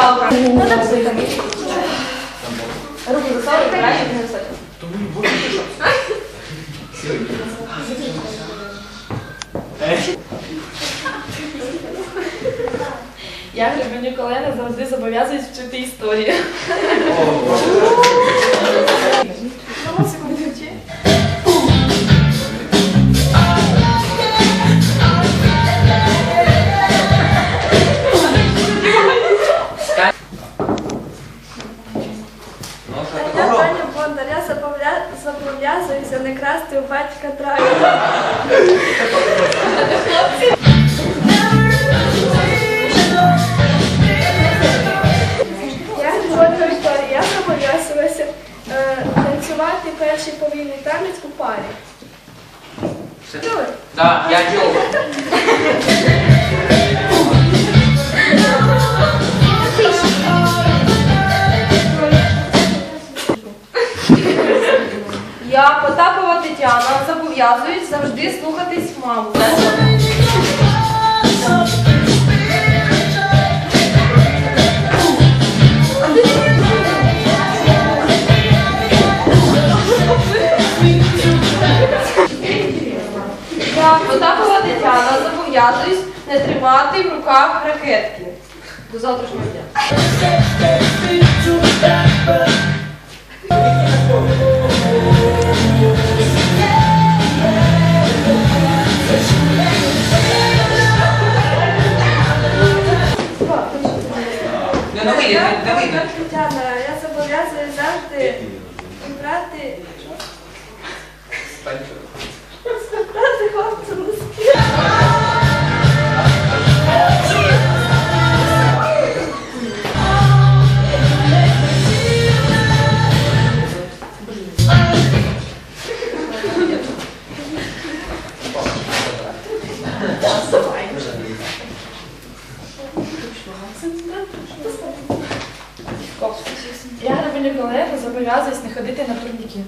жалко. Ну, ну так. Руки засовуй, краще не засовуй. Тому не буде Я Гребенюк Олена завжди зобов'язуюсь вчити історію. Зобов'язуюся не красти у батька траві. Я Григорія Вікторія, я зобов'язуюся е, танцювати перший повільний танець у парі. Да, я чув. Я, Потапова Тетяна, зобов'язуюсь завжди слухатись маму. Я, Потапова Тетяна, зобов'язуюсь не тримати в руках ракетки. До завтрашнього дня. Не, не вийде, не вийде. Тетяна, я зобов'язуюсь завжди брати Я, Равіля колегу зобов'язуюсь не ходити на турніки.